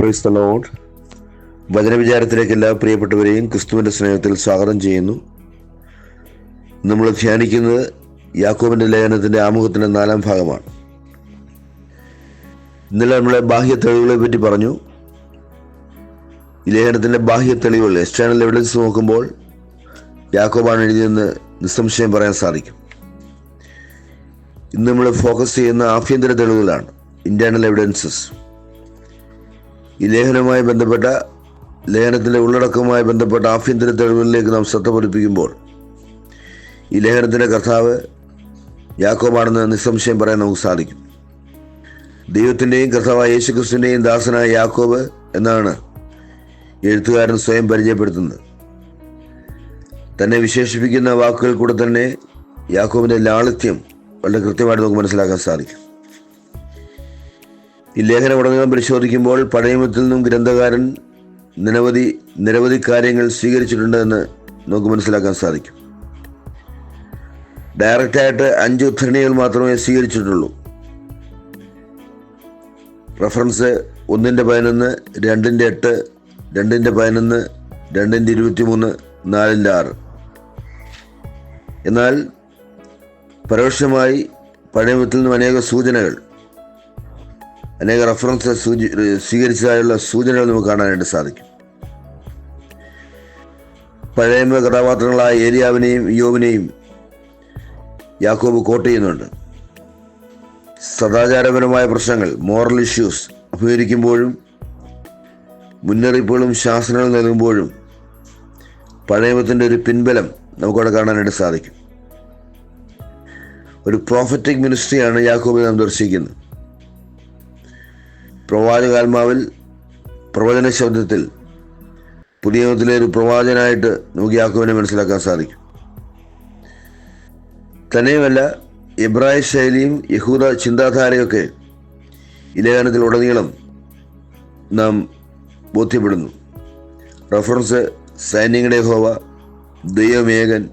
Praise the വചനവിചാരത്തിലേക്ക് എല്ലാ പ്രിയപ്പെട്ടവരെയും ക്രിസ്തുവിന്റെ സ്നേഹത്തിൽ സ്വാഗതം ചെയ്യുന്നു. നമ്മൾ ധ്യാനിക്കുന്നത് യാക്കോബിന്റെ ലേഖനത്തിന്റെ ആമുഖത്തിന്റെ നാലാം ഭാഗമാണ്. ഇന്നലെ നമ്മളെ ബാഹ്യ തെളിവുകളെ പറ്റി പറഞ്ഞു. ലേഖനത്തിന്റെ ബാഹ്യ തെളിവുകൾ എക്സ്റ്റേണൽ എവിഡൻസ് നോക്കുമ്പോൾ യാക്കോബാണ് എഴുതിയെന്ന് നിസ്സംശയം പറയാൻ സാധിക്കും. ഇന്ന് നമ്മൾ ഫോക്കസ് ചെയ്യുന്ന ആഭ്യന്തര തെളിവുകളാണ്. ഇന്റേണൽ എവിഡൻസസ് ഈ ലേഖനവുമായി ബന്ധപ്പെട്ട ലേഖനത്തിന്റെ ഉള്ളടക്കവുമായി ബന്ധപ്പെട്ട ആഭ്യന്തര തെളിവുകളിലേക്ക് നാം ശ്രദ്ധ പതിപ്പിക്കുമ്പോൾ ഈ ലേഖനത്തിന്റെ കർത്താവ് യാക്കോബാണെന്ന് നിസ്സംശയം പറയാൻ നമുക്ക് സാധിക്കും. ദൈവത്തിന്റെയും കർത്താവായ യേശുക്രിസ്തുവിന്റെയും ദാസനായ യാക്കോബ് എന്നാണ് എഴുത്തുകാരൻ സ്വയം പരിചയപ്പെടുത്തുന്നത്. തന്നെ വിശേഷിപ്പിക്കുന്ന വാക്കുകൾ കൂടെ തന്നെ യാക്കോബിന്റെ ലാളിത്യം വളരെ കൃത്യമായിട്ട് നമുക്ക് മനസ്സിലാക്കാൻ സാധിക്കും. ഈ ലേഖന ഉടനീളം പരിശോധിക്കുമ്പോൾ പഴയമത്തിൽ നിന്നും ഗ്രന്ഥകാരൻ നിരവധി നിരവധി കാര്യങ്ങൾ സ്വീകരിച്ചിട്ടുണ്ട് എന്ന് നമുക്ക് മനസ്സിലാക്കാൻ സാധിക്കും. ഡയറക്റ്റായിട്ട് അഞ്ച് ഉദ്ധരണികൾ മാത്രമേ സ്വീകരിച്ചിട്ടുള്ളൂ. റഫറൻസ് ഒന്നിന്റെ പതിനൊന്ന് രണ്ടിന്റെ എട്ട് രണ്ടിന്റെ പതിനൊന്ന് രണ്ടിന്റെ ഇരുപത്തി മൂന്ന് നാലിന്റെ ആറ്. എന്നാൽ പരോക്ഷമായി പഴയത്തിൽ നിന്നും അനേക സൂചനകൾ അനേക റെഫറൻസ് സ്വീകരിച്ചതായുള്ള സൂചനകൾ നമുക്ക് കാണാനായിട്ട് സാധിക്കും. പഴയ കഥാപാത്രങ്ങളായ ഏരിയാവിനെയും യോവിനെയും യാക്കോബ് കോട്ട് ചെയ്യുന്നുണ്ട്. സദാചാരപരമായ പ്രശ്നങ്ങൾ മോറൽ ഇഷ്യൂസ് അഭിമുഖീകരിക്കുമ്പോഴും മുന്നറിയിപ്പുകളും ശാസനകൾ നൽകുമ്പോഴും പഴയമത്തിന്റെ ഒരു പിൻബലം നമുക്കവിടെ കാണാനായിട്ട് സാധിക്കും. ഒരു പ്രോഫറ്റിക് മിനിസ്ട്രിയാണ് യാക്കോബിനെ നാം ദർശിക്കുന്നത്. പ്രവാചകാത്മാവിൽ പ്രവചന ശബ്ദത്തിൽ പുതിയ നിയമത്തിലെ ഒരു പ്രവാചനായിട്ട് നോക്കിയാക്കുവിനെ മനസ്സിലാക്കാൻ സാധിക്കും. തന്നെയുമല്ല എബ്രായ ശൈലിയും യഹൂദ ചിന്താധാരയൊക്കെ ഈ ലേഖനത്തിൽ ഉടനീളം നാം ബോധ്യപ്പെടുന്നു. റഫറൻസ് സൈന്യങ്ങളുടെ ഹോവ ദൈവമേകൻ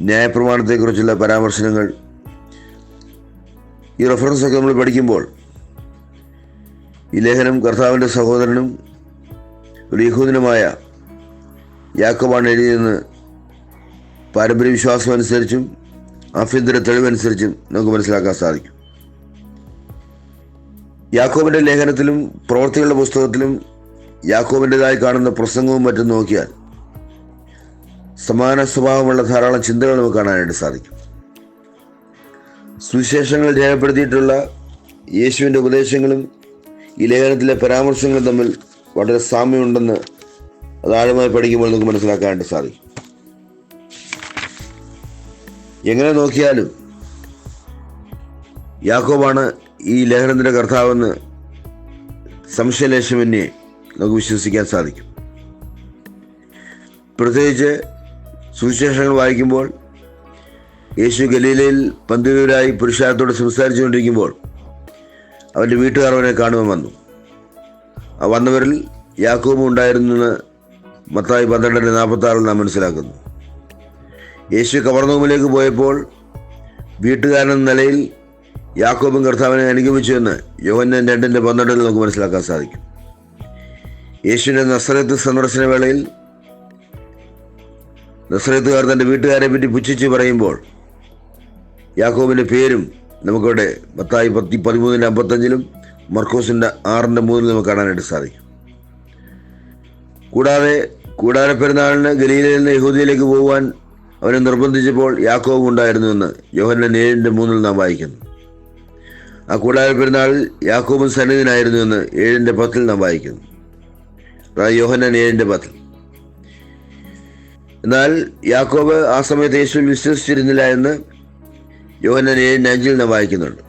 ന്യായപ്രമാണത്തെക്കുറിച്ചുള്ള പരാമർശനങ്ങൾ. ഈ റഫറൻസൊക്കെ നമ്മൾ പഠിക്കുമ്പോൾ ഈ ലേഖനം കർത്താവിന്റെ സഹോദരനും ഒരു യഹൂദനുമായ യാക്കോബാണ് എഴുതിയെന്ന് പാരമ്പര്യ വിശ്വാസം അനുസരിച്ചും ആഭ്യന്തര തെളിവനുസരിച്ചും നമുക്ക് മനസ്സിലാക്കാൻ സാധിക്കും. യാക്കോബിന്റെ ലേഖനത്തിലും പ്രവർത്തികളുടെ പുസ്തകത്തിലും യാക്കോബിന്റെതായി കാണുന്ന പ്രസംഗവും മറ്റും നോക്കിയാൽ സമാന സ്വഭാവമുള്ള ധാരാളം ചിന്തകൾ നമുക്ക് കാണാനായിട്ട് സാധിക്കും. സുവിശേഷങ്ങൾ രേഖപ്പെടുത്തിയിട്ടുള്ള യേശുവിന്റെ ഉപദേശങ്ങളും ഈ ലേഖനത്തിലെ പരാമർശങ്ങൾ തമ്മിൽ വളരെ സാമ്യമുണ്ടെന്ന് അത് ആഴമായി പഠിക്കുമ്പോൾ നമുക്ക് മനസ്സിലാക്കാനായിട്ട് സാധിക്കും. എങ്ങനെ നോക്കിയാലും യാക്കോബാണ് ഈ ലേഖനത്തിന്റെ കർത്താവെന്ന് സംശയലേശമന്യെ നമുക്ക് വിശ്വസിക്കാൻ സാധിക്കും. പ്രത്യേകിച്ച് സുവിശേഷങ്ങൾ വായിക്കുമ്പോൾ യേശു ഗലീലയിൽ പന്തിരൂരായി പുരുഷാരത്തോട് സംസാരിച്ചുകൊണ്ടിരിക്കുമ്പോൾ അവന്റെ വീട്ടുകാർ അവനെ കാണുവാൻ വന്നു. വന്നവരിൽ യാക്കോബും ഉണ്ടായിരുന്നെന്ന് മത്തായി പന്ത്രണ്ടിന്റെ നാൽപ്പത്തി ആറിൽ നാം മനസ്സിലാക്കുന്നു. യേശു കവർന്നൂമിലേക്ക് പോയപ്പോൾ വീട്ടുകാരൻ നിലയിൽ യാക്കോബും കർത്താവിനെ അനുഗമിച്ചു എന്ന് യോഹന്നൻ രണ്ടിന്റെ പന്ത്രണ്ടിൽ നമുക്ക് മനസ്സിലാക്കാൻ സാധിക്കും. യേശുവിന്റെ നസ്രത്ത് സന്ദർശന വേളയിൽ നസ്രത്തുകാർ തന്റെ വീട്ടുകാരെ പറ്റി പുച്ഛിച്ച് പറയുമ്പോൾ യാക്കോബിന്റെ പേരും നമുക്കിവിടെ പത്തായി പത്തി പതിമൂന്നിന്റെ അമ്പത്തഞ്ചിലും മർക്കോസിന്റെ ആറിന്റെ മൂന്നിൽ നമുക്ക് കാണാനായിട്ട് സാധിക്കും. കൂടാതെ കൂടാര പെരുന്നാളിന് ഗലീലയിൽ നിന്ന് യഹൂദിയിലേക്ക് പോകുവാൻ അവനെ നിർബന്ധിച്ചപ്പോൾ യാക്കോബ് ഉണ്ടായിരുന്നു എന്ന് യോഹന്നൻ ഏഴിന്റെ മൂന്നിൽ നാം വായിക്കുന്നു. ആ കൂടാര പെരുന്നാളിൽ സന്നിധിനായിരുന്നു എന്ന് ഏഴിന്റെ പത്തിൽ നാം വായിക്കുന്നു. അതായത് യോഹന്നൻ ഏഴിന്റെ പത്തിൽ. എന്നാൽ യാക്കോബ് ആ സമയത്ത് യേശുവിൽ വിശ്വസിച്ചിരുന്നില്ല എന്ന് യോഹന്നൻ ഏഴിന് അഞ്ചിൽ നാം വായിക്കുന്നുണ്ട്.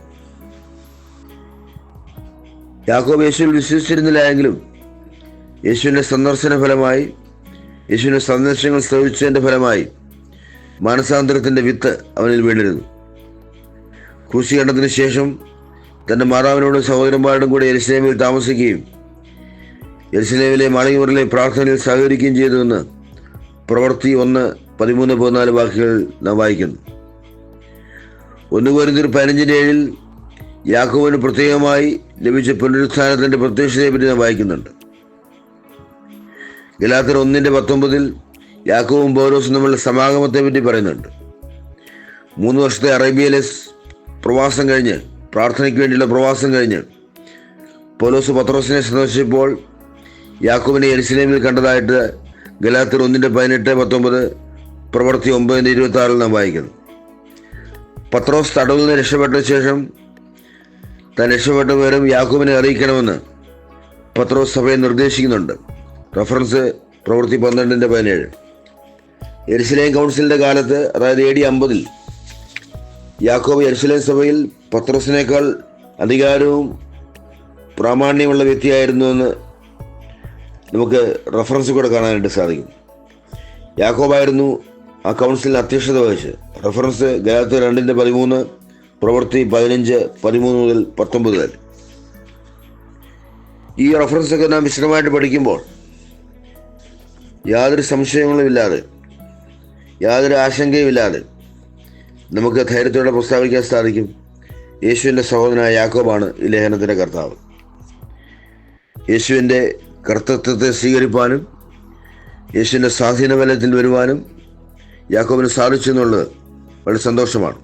യാക്കോബ് യേശുവിൽ വിശ്വസിച്ചിരുന്നില്ല എങ്കിലും യേശുവിന്റെ സന്ദർശന ഫലമായി യേശുവിന്റെ സന്ദേശങ്ങൾ ശ്രവിച്ചതിന്റെ ഫലമായി മാനസാന്തരത്തിന്റെ വിത്ത് അവനിൽ വീണിരുന്നു. ക്രൂശീകരണത്തിന് ശേഷം തന്റെ മാതാവിനോടും സഹോദരന്മാരോടും കൂടി എരിശിലേമിൽ താമസിക്കുകയും എരിശിലേമിലെ മാളികമുറിലെ പ്രാർത്ഥനയിൽ സഹകരിക്കുകയും ചെയ്തുവെന്ന് പ്രവൃത്തി ഒന്ന് പതിമൂന്ന് പതിനാല് വാക്കുകൾ നാം വായിക്കുന്നു. ഒന്ന് കോരിന്തിർ പതിനഞ്ചിന്റെ ഏഴിൽ യാക്കോവിന് പ്രത്യേകമായി ലഭിച്ച പുനരുത്ഥാനത്തിന്റെ പ്രത്യക്ഷതയെ പറ്റി നാം വായിക്കുന്നുണ്ട്. ഗലാത്തർ ഒന്നിന്റെ പത്തൊമ്പതിൽ യാക്കോവും പൗലോസും തമ്മിലുള്ള സമാഗമത്തെ പറ്റി പറയുന്നുണ്ട്. മൂന്ന് വർഷത്തെ അറേബ്യയിലെ പ്രവാസം കഴിഞ്ഞ് പ്രാർത്ഥനയ്ക്ക് വേണ്ടിയുള്ള പ്രവാസം കഴിഞ്ഞ് പൗലോസ് പത്രോസിനെ സന്ദർശിച്ചപ്പോൾ യാക്കോബിനെ എരിസിലേമിൽ കണ്ടതായിട്ട് ഗലാത്തർ ഒന്നിന്റെ പതിനെട്ട് പത്തൊമ്പത് പ്രവർത്തി ഒമ്പതിന്റെ ഇരുപത്തി ആറിൽ നാം വായിക്കുന്നു. പത്രോസ് തടവിൽ നിന്ന് രക്ഷപ്പെട്ട ശേഷം താൻ രക്ഷപ്പെട്ട വിവരം യാക്കോബിനെ അറിയിക്കണമെന്ന് പത്രോസ് സഭയെ നിർദ്ദേശിക്കുന്നുണ്ട്. റഫറൻസ് പ്രവൃത്തി പന്ത്രണ്ടിന്റെ പതിനേഴ്. എരുസലേം കൗൺസിലിന്റെ കാലത്ത് അതായത് എ ഡി അമ്പതിൽ യാക്കോബ് എരുസലേം സഭയിൽ പത്രോസിനേക്കാൾ അധികാരവും പ്രാമാണ്യമുള്ള വ്യക്തിയായിരുന്നുവെന്ന് നമുക്ക് റഫറൻസ് കൂടെ കാണാനായിട്ട് സാധിക്കും. യാക്കോബായിരുന്നു ആ കൗൺസിൽ അധ്യക്ഷത വഹിച്ച് റഫറൻസ് ഗലാത്ത് രണ്ടിന്റെ പതിമൂന്ന് പ്രവൃത്തി പതിനഞ്ച് പതിമൂന്ന് മുതൽ പത്തൊമ്പത് വരെ. ഈ റഫറൻസ് ഒക്കെ നാം വിശദമായിട്ട് പഠിക്കുമ്പോൾ യാതൊരു സംശയങ്ങളുമില്ലാതെ യാതൊരു ആശങ്കയുമില്ലാതെ നമുക്ക് ധൈര്യത്തോടെ പ്രസ്താവിക്കാൻ സാധിക്കും. യേശുവിന്റെ സഹോദരനായ യാക്കോബാണ് ഈ ലേഖനത്തിന്റെ കർത്താവ്. യേശുവിന്റെ കർത്തൃത്വത്തെ സ്വീകരിപ്പാനും യേശുവിന്റെ സ്വാധീന ബലത്തിൽ വരുവാനും യാക്കോബിന് സാധിച്ചു എന്നുള്ളത് വളരെ സന്തോഷമാണ്.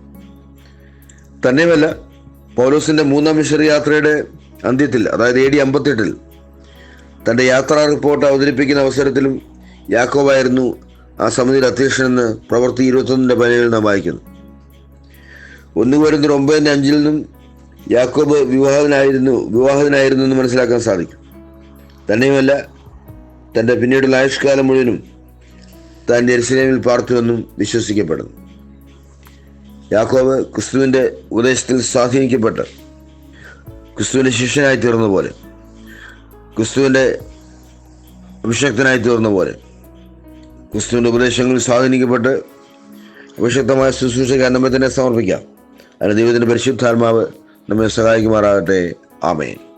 തന്നെയുമല്ല പൗലോസിന്റെ മൂന്നാം മിഷറി യാത്രയുടെ അന്ത്യത്തിൽ അതായത് എ ഡി അമ്പത്തെട്ടിൽ തന്റെ യാത്രാ റിപ്പോർട്ട് അവതരിപ്പിക്കുന്ന അവസരത്തിലും യാക്കോബായിരുന്നു ആ സമിതിയിൽ അധ്യക്ഷനെന്ന് പ്രവൃത്തി ഇരുപത്തൊന്നിന്റെ പതിനേഴിൽ നാം വായിക്കുന്നു. ഒന്ന് വരുന്ന ഒമ്പതിന്റെ അഞ്ചിൽ നിന്നും യാക്കോബ് വിവാഹത്തിനായിരുന്നു വിവാഹത്തിനായിരുന്നു എന്ന് മനസ്സിലാക്കാൻ സാധിക്കും. തന്നെയുമല്ല തന്റെ പിന്നീടുള്ള ആയുഷ്കാലം മുഴുവനും താൻ ജെറുസലേമിൽ പാർത്തുവെന്നും വിശ്വസിക്കപ്പെടുന്നു. യാക്കോബ് ക്രിസ്തുവിന്റെ ഉപദേശത്തിൽ സ്വാധീനിക്കപ്പെട്ട് ക്രിസ്തുവിന്റെ ശിഷ്യനായി തീർന്ന പോലെ ക്രിസ്തുവിന്റെ അഭിഷക്തനായി തീർന്ന പോലെ ക്രിസ്തുവിന്റെ ഉപദേശങ്ങളിൽ സ്വാധീനിക്കപ്പെട്ട് അഭിഷക്തമായ ശുശ്രൂഷയ്ക്ക് നമ്മെ തന്നെ സമർപ്പിക്കാം. അതിന് ദൈവത്തിന്റെ പരിശുദ്ധാത്മാവ് നമ്മെ സഹായിക്കുമാറാകട്ടെ. ആമേൻ.